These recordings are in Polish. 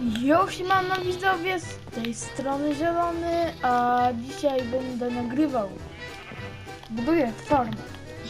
Już mam na widzowie z tej strony zielony, a dzisiaj będę nagrywał. Buduję farmę,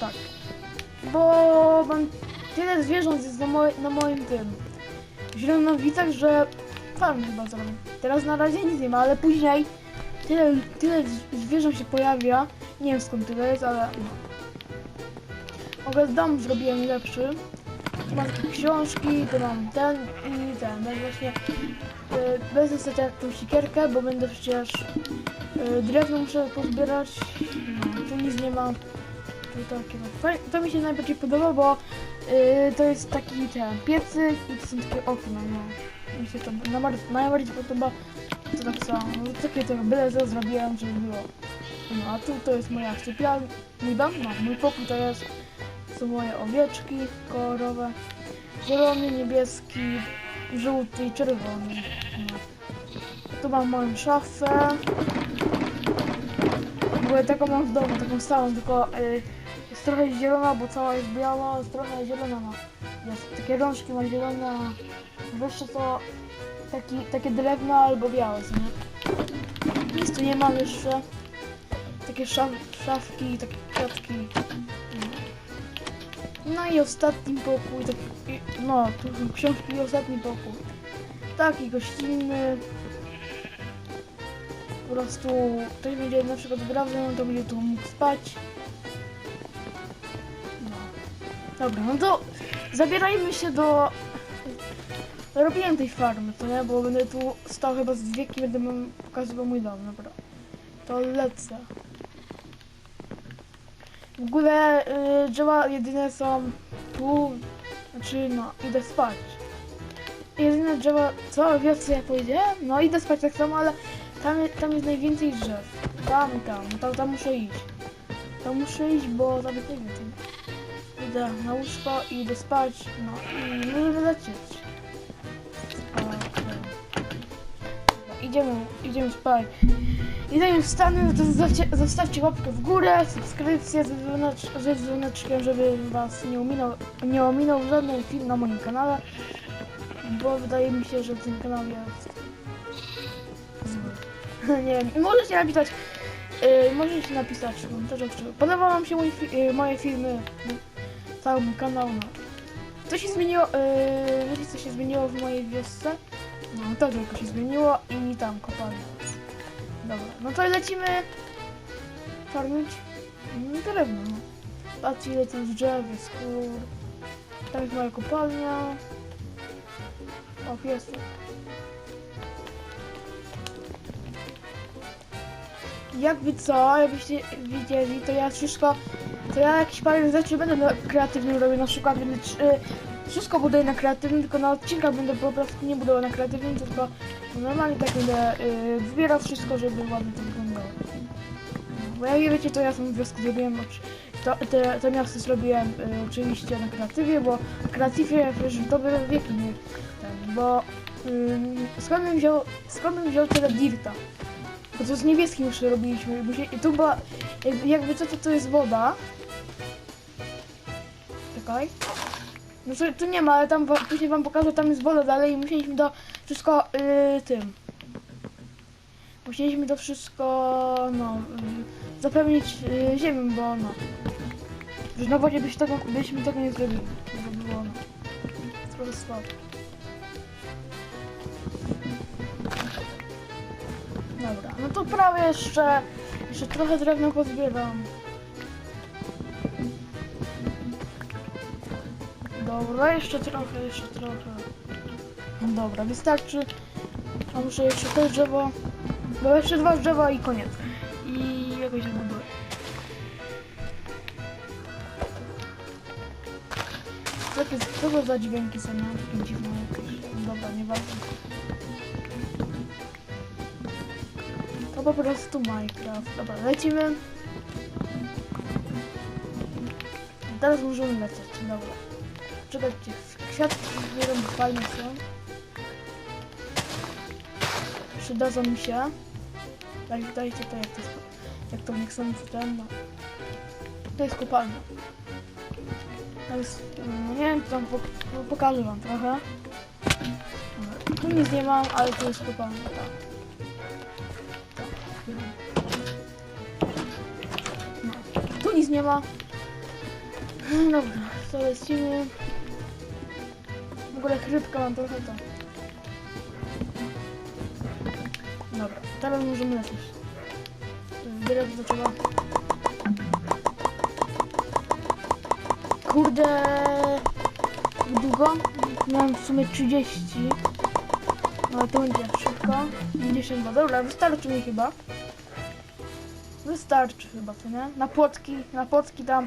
tak. Bo mam tyle zwierząt jest na, moj, na moim tym zielonowicach, że farmę chyba zrobię. Teraz na razie nic nie ma, ale później tyle, tyle zwierząt się pojawia. Nie wiem skąd tyle jest, ale. Ogóle dom zrobiłem lepszy. Tu mam książki, tu mam ten i ten. No właśnie y, bez jak tą sikierkę, bo będę przecież y, drewno muszę pozbierać. No, tu nic nie ma. Tu takie, no, to mi się najbardziej podoba, bo y, to jest taki ten piecyk i to są takie okna, no. Mi się to najbardziej, podoba. To tak samo, no, takie to byle co zrobiłem, żeby było. No a tu to jest moja sypialnia, dom, no mój pokój to jest, są moje owieczki kolorowe, zielony, niebieski, żółty i czerwony. Tu mam moją szafę. W ogóle taką mam w domu, taką stałą, tylko y, jest trochę zielona, bo cała jest biała, jest trochę zielona. No. Jest, takie rączki ma zielone, wyższe to taki, takie drewno albo białe, nie? Tu nie mam jeszcze. Takie szaf, szafki, takie kwiatki. No i ostatni pokój, taki, no, tu książki i ostatni pokój. Taki gościnny. Po prostu ktoś będzie na przykład grał, no to będzie tu mógł spać. No. Dobra, no to zabierajmy się do... Robiłem tej farmy, to nie? Bo będę tu stał chyba z wieki, będę pokazywał mój dom, dobra. To lecę. W ogóle y, drzewa jedyne są tu, znaczy no, idę spać. Jedyne drzewa, co wiosce ja powiedziałem? No idę spać tak samo, ale tam, tam jest najwięcej drzew. Tam tam, no tam, tam muszę iść. Tam muszę iść, bo tam jest najwięcej. Idę na łóżko i idę spać, no i możemy lecieć. Idziemy, idziemy spać. I zanim wstanę, no to zostawcie, zostawcie łapkę w górę, subskrypcję ze, dzwonecz- ze dzwoneczkiem, żeby was nie ominął, nie ominął żaden film na moim kanale. Bo wydaje mi się, że ten kanał jest zły. nie wiem, możecie napisać, yy, możecie napisać w komentarzach, czy podoba wam się fi- yy, moje filmy, cały mój kanał, no. Co się zmieniło, yy, wiecie co się zmieniło w mojej wiosce? No to tylko się zmieniło i tam kopalnia. Dobra, no to lecimy farmić mm, drewno. No. Patrzcie ile tam z drzew, jest kur. Tam jest moja kopalnia. O, piesek. Jakby co, jakbyście widzieli, to ja wszystko, to ja jakieś parę rzeczy będę na kreatywnym robił, na przykład będę wszystko buduję na kreatywnym, tylko na odcinkach będę po prostu nie budował na kreatywnym, tylko normalnie tak będę y, wybierał wszystko, żeby ładnie to wyglądało. Bo jak wiecie, to ja tą wioskę zrobiłem, to, te, te miasto zrobiłem y, oczywiście na kreatywie, bo w kreatywie wiesz, dobre wieki nie ten, bo skąd bym wziął, skąd bym wziął tyle dirta? Bo to z niebieskim już robiliśmy, bo się, i tu była, jakby, jakby co to, to jest woda. Czekaj. No to, tu nie ma, ale tam później wam pokażę, tam jest woda dalej i musieliśmy to wszystko yy, tym. Musieliśmy to wszystko, no, yy, zapewnić yy, ziemią, bo no. Że na wodzie byś tego, byśmy tego nie zrobili. Bo było, no, trochę słabo. Dobra, no to prawie jeszcze, jeszcze trochę drewna pozbieram. Dobra, jeszcze trochę, jeszcze trochę. No dobra, wystarczy. A muszę jeszcze to drzewo. Bo jeszcze dwa drzewa i koniec. I jakoś zbuduję. Co to, co to za dźwięki są? Takie dziwne jakieś. Dobra, nieważne. To po prostu Minecraft. Dobra, lecimy. Teraz możemy lecieć. Dobra. Czekajcie, kwiatki zbieram fajne są. Przydadzą mi się. Daj, dajcie to jak to jest, jak to nie chcą ten, no. To jest kopalnia. To jest, no nie wiem, tam pok pokażę wam trochę. Tu nic nie mam, ale tu jest kopalnia, tak. No. Tu nic nie ma. Dobra, to lecimy. W ogóle chrypka mam trochę to. Dobra, teraz możemy lecieć. Do czego. Kurde. Długo? Miałem w sumie 30. No to będzie szybko. 52. Dobra, wystarczy mi chyba. Wystarczy chyba, co nie? Na płotki, na płotki tam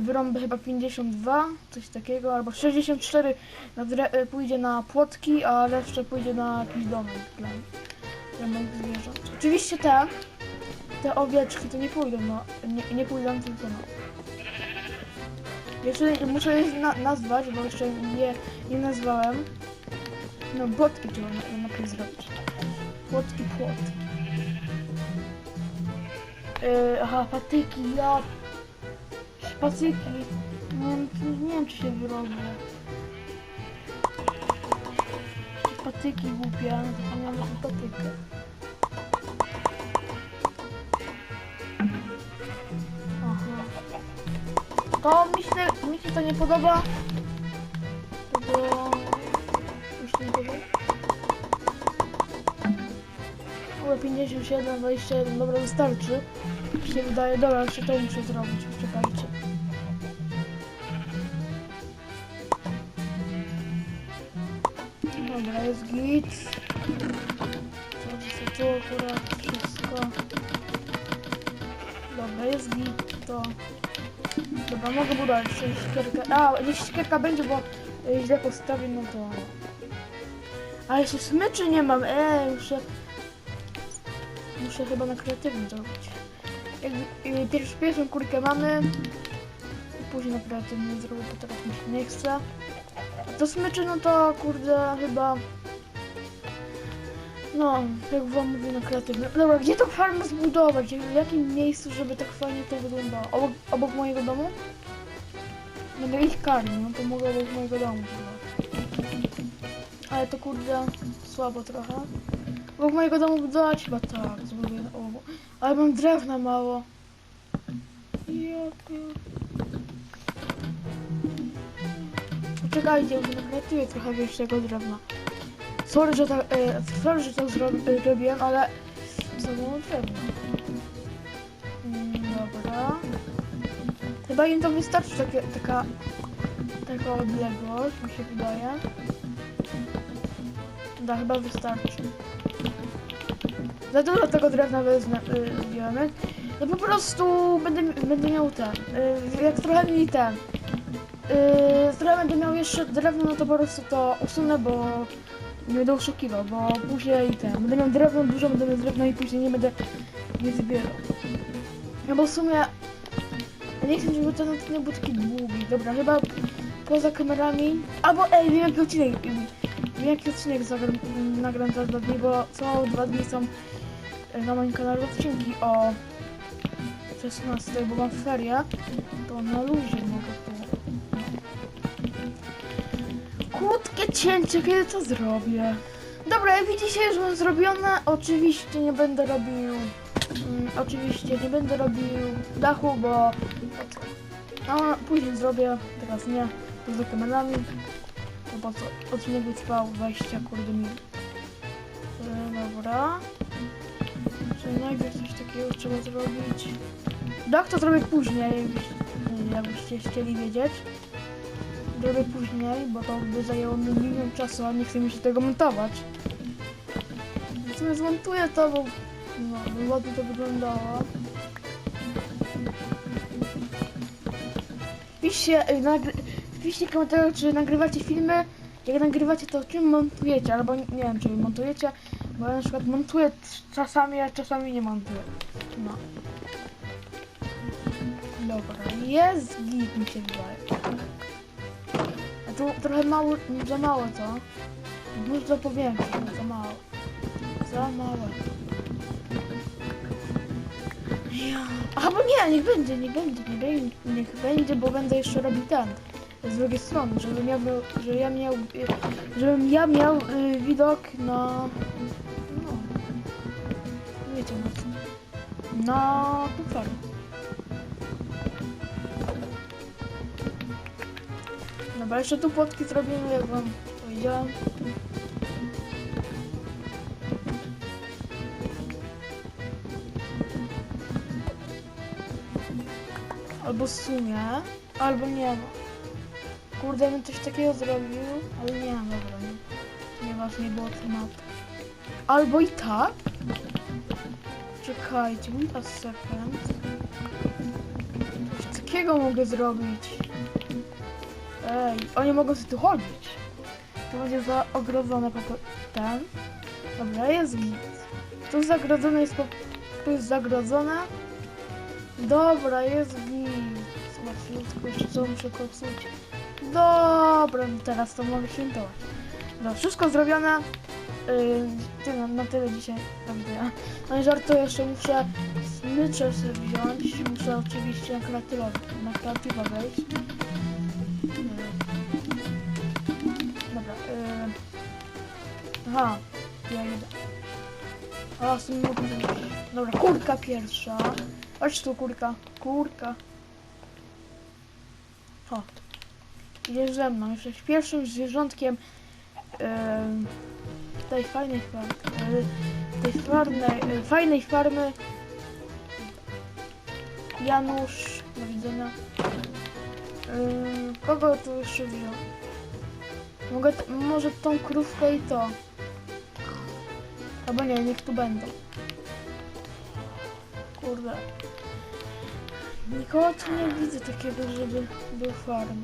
wyrąbę chyba 52, coś takiego, albo 64 na dre- y, pójdzie na płotki, a resztę pójdzie na jakiś domek dla, dla moich zwierząt. Oczywiście te, te owieczki to nie pójdą, no, nie, nie pójdą tylko no. Jeszcze muszę je na, nazwać, bo jeszcze nie, nie nazwałem. No, płotki trzeba na- najpierw zrobić. Płotki, płotki. Yy, aha, patyki, ja... Patyki. Nie, wiem, nie wiem, czy się wyrobię. Patyki głupie, to miałem taką patykę. Aha. To mi się, mi się to nie podoba. To było... Się nie podoba. Dobra, 57, 21, dobra, wystarczy. Mi się wydaje, dobra, jeszcze to muszę zrobić, Co tu akurat wszystko. Dobra, jest git, to... Dobra, mogę budować siekierkę. A, jeśli siekierka będzie, bo y, źle postawię, no to... A jeszcze smyczy nie mam, eee, muszę... Muszę chyba na kreatywny zrobić. Jak, y, pierwszą, pierwszą kurkę mamy. I później na kreatywny zrobię, bo teraz mi się nie chce. A to smyczy, no to kurde, chyba... No, jak wam mówię na kreatywny. Dobra, gdzie tą farmę zbudować? W jakim miejscu, żeby tak fajnie to wyglądało? Obok, obok mojego domu? Będę ich karmił, no to mogę obok mojego domu. Ale to kurde, słabo trochę. Obok mojego domu budować? Chyba tak, zbuduję obok. Ale mam drewna mało. Ja pier- Poczekajcie, już na kreatywie trochę większego drewna. Sorry, że tak, e, sorry, że e, zrobiłem, ale za mało drewna. Mm, dobra. Chyba im to wystarczy takie, taka, taka odległość, mi się wydaje. Da, chyba wystarczy. Za dużo tego drewna wezmę, y, wziąłem. No po prostu będę, będę miał ten, y, jak trochę mniej ten. Yy, trochę będę miał jeszcze drewno, no to po prostu to usunę, bo nie będę oszukiwał, bo później ten, będę miał drewno, dużo będę miał drewno i później nie będę nie zbierał. No bo w sumie nie chcę, żeby ten odcinek był taki długi. Dobra, chyba poza kamerami, albo ej, wiem jaki odcinek, wiem jaki odcinek zagram, nagram za dwa dni, bo co dwa dni są y, na moim kanale odcinki o 16, bo mam ferie, to na luzie mogę Krótkie cięcie, kiedy to zrobię? Dobra, jak widzicie, już mam zrobione. Oczywiście nie będę robił. Mm, oczywiście nie będę robił dachu, bo. No, później zrobię, teraz nie. Poza kamerami. To po co? Odcinek by trwał 20 kurde minut. E, Dobra. Czy najpierw coś takiego trzeba zrobić? Dach to zrobię później, jakbyś- jakbyście chcieli wiedzieć. Zrobię później, bo to by zajęło mi milion czasu, a nie chcę mi się tego montować. W sumie zmontuję to, bo no, ładnie to wyglądało. Piszcie, y, nagry- komentarze, czy nagrywacie filmy. Jak nagrywacie, to czym montujecie, albo nie nie wiem, czy montujecie, bo ja na przykład montuję czasami, a czasami nie montuję. No. Dobra, jest git mi się wydaje. A tu trochę mało, za mało to. Dużo powiększyć, za mało. Za małe. Ja. Albo nie, niech będzie, niech będzie, niech będzie, niech będzie, bo będę jeszcze robił ten. z drugiej strony, żebym ja miał, że ja miał, żebym ja miał y, widok na, no, wiecie na na Dobra, jeszcze tu płotki zrobimy, jak wam. Albo sumie, albo nie ma. Kurde, bym coś takiego zrobił, ale nie mam, dobra, nie. Nieważne, nie było tematu. Albo i tak. Czekajcie, wait a second. Coś takiego mogę zrobić. Ej, oni mogą sobie tu chodzić. To będzie za ogrodzone po po- ten. Dobra, jest git. Tu zagrodzone jest po... Tu jest zagrodzone. Dobra, jest git. Smaczniutko, jeszcze co muszę kopsuć. Dobra, no teraz to mogę świętować. No, wszystko zrobione. Yy, tyle, na tyle dzisiaj. No i żartuję, jeszcze muszę smycze sobie wziąć. Muszę oczywiście na kreatywa, na kreatywa wejść. Yy. Dobra, yy. Aha, ja idę. A, w sumie mogę zrobić. Dobra, kurka pierwsza. Chodź tu, kurka. Kurka. O. Idziesz ze mną. Jesteś pierwszym zwierzątkiem em, tej fajnej farmy. Tej farmy, e, fajnej farmy. Janusz, do widzenia. Kogo tu jeszcze wziął? Mogę, może tą krówkę i to. Albo nie, niech tu będą. Kurde. Nikogo tu nie widzę takiego, żeby był farmy.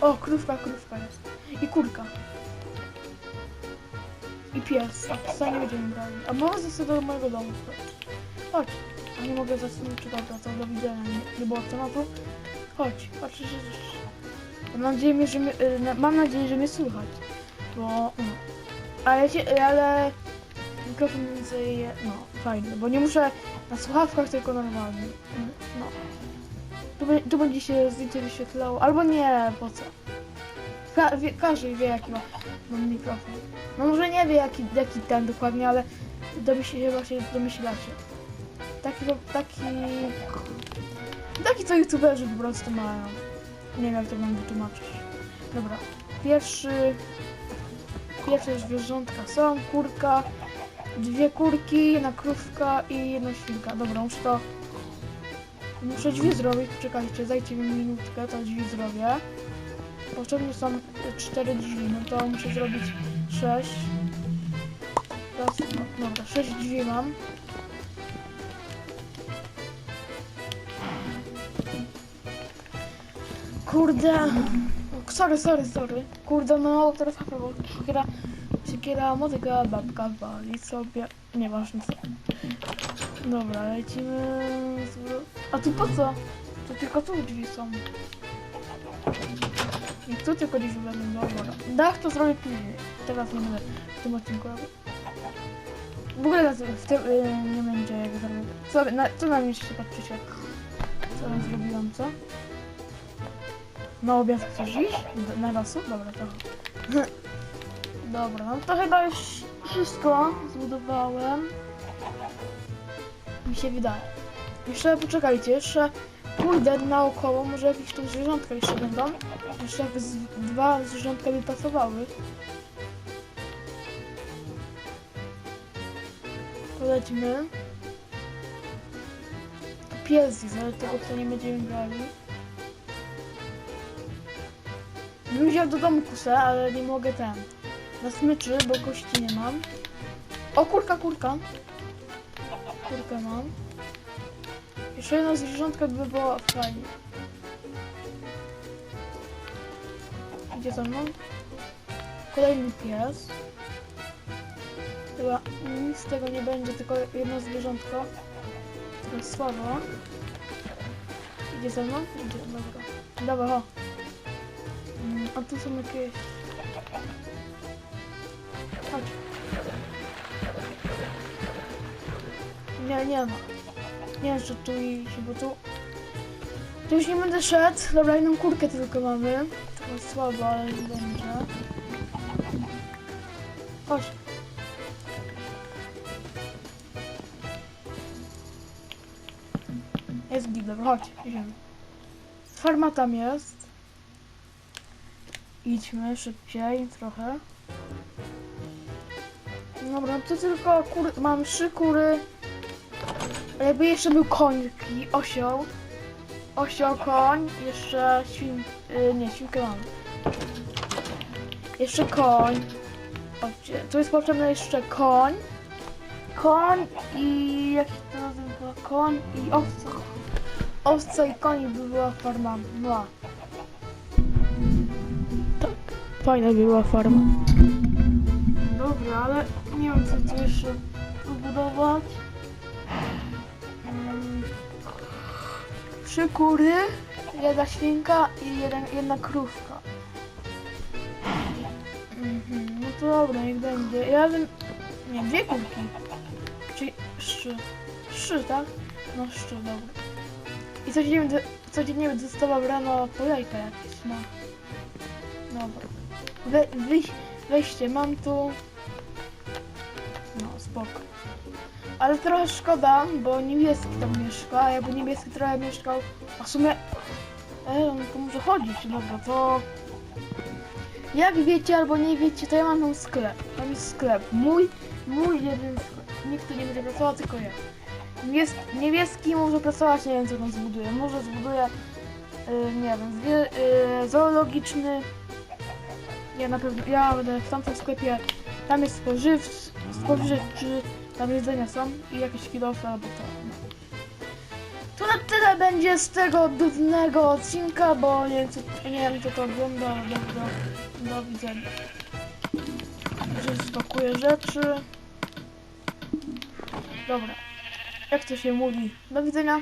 O, krówka, krówka jest. I kurka. I pies. A psa nie będziemy brali. A może sobie do mojego domu. Chodź. A nie mogę zasłonić, czy dobra, to do widzenia. Nie, nie było tematu. Chodź, chodź, chodź, chodź. Mam nadzieję, że mnie, y, mam nadzieję, że mnie słychać. Bo, no. Ale, się, ale mikrofon więcej, no, fajny, bo nie muszę na słuchawkach, tylko normalnie. No. Tu, tu będzie się zdjęcie wyświetlało, albo nie, po co? Ka wie, każdy wie, jaki ma mam mikrofon. No może nie wie, jaki, jaki ten dokładnie, ale domyśl, chyba się domyślacie. Taki, taki... Taki, co youtuberzy po prostu mają. Nie wiem, jak to mam wytłumaczyć. Dobra, pierwszy... Pierwsze zwierzątka są, kurka, dwie kurki, jedna krówka i jedna świnka. Dobra, muszę to... Muszę drzwi zrobić, czekajcie, dajcie mi minutkę, to drzwi zrobię. Potrzebne są cztery drzwi, no to muszę zrobić sześć. Raz, no, dobra, sześć drzwi mam. Kurde. Sorry, sorry, sorry. Kurde, no teraz hapa, bo siekiera, siekiera motyka, babka wali sobie. Nieważne co. Dobra, lecimy. z- A tu po co? To tylko tu drzwi są. I tu tylko drzwi będą, dobra. Dach to zrobię później. Teraz nie będę w tym odcinku robił. W ogóle na w tym y, nie będzie jak zrobię. Co, na, co nam jeszcze patrzycie? Co zrobiłam, co? Na obiad chcesz iść? Na lasu? Dobra, to. Dobra, no to chyba już wszystko zbudowałem. Mi się wydaje. Jeszcze poczekajcie, jeszcze pójdę naokoło, może jakieś tu zwierzątka jeszcze będą. Jeszcze jakby z, dwa zwierzątka by pasowały. Polećmy. Tu Pies jest, ale tego co nie będziemy brali. Bym wziął do domu kusę, ale nie mogę ten. Na smyczy, bo kości nie mam. O, kurka, kurka. Kurkę mam. Jeszcze jedno zwierzątko by było fajnie. Idzie za mną. Kolejny pies. Chyba nic z tego nie będzie, tylko jedno zwierzątko. To jest słabo. Idzie za mną? Idzie, dobra. Dobra, ho. A tu są jakieś... Chodź. Nie, nie ma. Nie czy tu iść, bo tu... Tu już nie będę szedł. Dobra, jedną kurkę tylko mamy. Trochę słabo, ale nie będzie. Chodź. Jest git, dobra, chodź, idziemy. Farma tam jest. Idźmy szybciej trochę. Dobra, to tylko kury, mam trzy kury. Jakby jeszcze był koń taki, osioł. Osioł, koń, jeszcze świn... y, nie, świnkę mam. Jeszcze koń. O, tu jest potrzebny jeszcze koń. Koń i... jak się to nazywa? Koń i owca. Owca i koń by była farma. Była. Fajna by była farma. Dobra, ale nie wiem co tu jeszcze zbudować. Mm, Trzy kury, jedna świnka i jeden, jedna krówka. Mhm, no to dobra, niech będzie. Ja bym... Nie, dwie kurki. Czyli trzy. Trzy, tak? No trzy, dobra. I codziennie codziennie dostawał rano po jajka jakieś, no. Dobra. We, wyjś, wejście mam tu. No, spoko. Ale trochę szkoda, bo niebieski tam mieszka, jakby niebieski trochę mieszkał, a w sumie... E, on to może chodzić, dobra, to... Jak wiecie albo nie wiecie, to ja mam tam sklep. Tam jest sklep. Mój, mój jeden sklep. Nikt tu nie będzie pracował, tylko ja. Niebies niebieski może pracować, nie wiem co tam zbuduje. Może zbuduje, y, nie wiem, zwie, y, zoologiczny. Ja na pewno, ja będę w tamtym sklepie, tam jest spożywczy, spożywczy tam jedzenia są i jakieś kilofy albo to. To na tyle będzie z tego dudnego odcinka, bo nie nie wiem, kto to ogląda, ale dobra, do widzenia. Że spakuję rzeczy. Dobra. Jak to się mówi? Do widzenia.